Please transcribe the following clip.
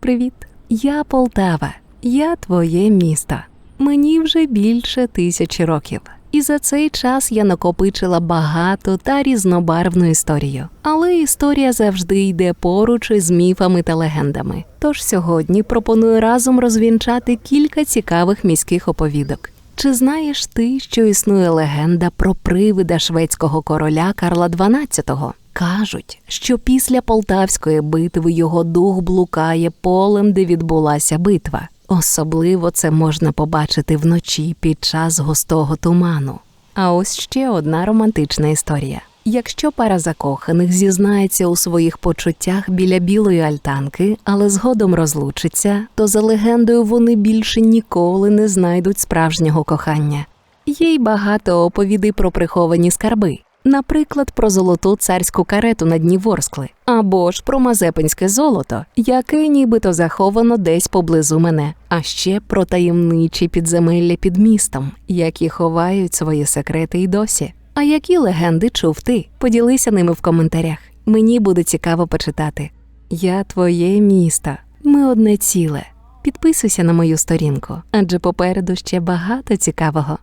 Привіт, я Полтава, я твоє місто. Мені вже більше тисячі років. І за цей час я накопичила багато та різнобарвну історію. Але історія завжди йде поруч із міфами та легендами. Тож сьогодні пропоную разом розвінчати кілька цікавих міських оповідок. Чи знаєш ти, що існує легенда про привида шведського короля Карла XII? Кажуть, що після полтавської битви його дух блукає полем, де відбулася битва. Особливо це можна побачити вночі під час густого туману. А ось ще одна романтична історія. Якщо пара закоханих зізнається у своїх почуттях біля білої альтанки, але згодом розлучиться, то за легендою вони більше ніколи не знайдуть справжнього кохання. Є й багато оповідей про приховані скарби, наприклад, про золоту царську карету на дні Ворскли, або ж про мазепинське золото, яке нібито заховано десь поблизу мене, а ще про таємничі підземелля під містом, які ховають свої секрети й досі. А які легенди чув ти? Поділися ними в коментарях. Мені буде цікаво почитати. Я твоє місто. Ми одне ціле. Підписуйся на мою сторінку, адже попереду ще багато цікавого.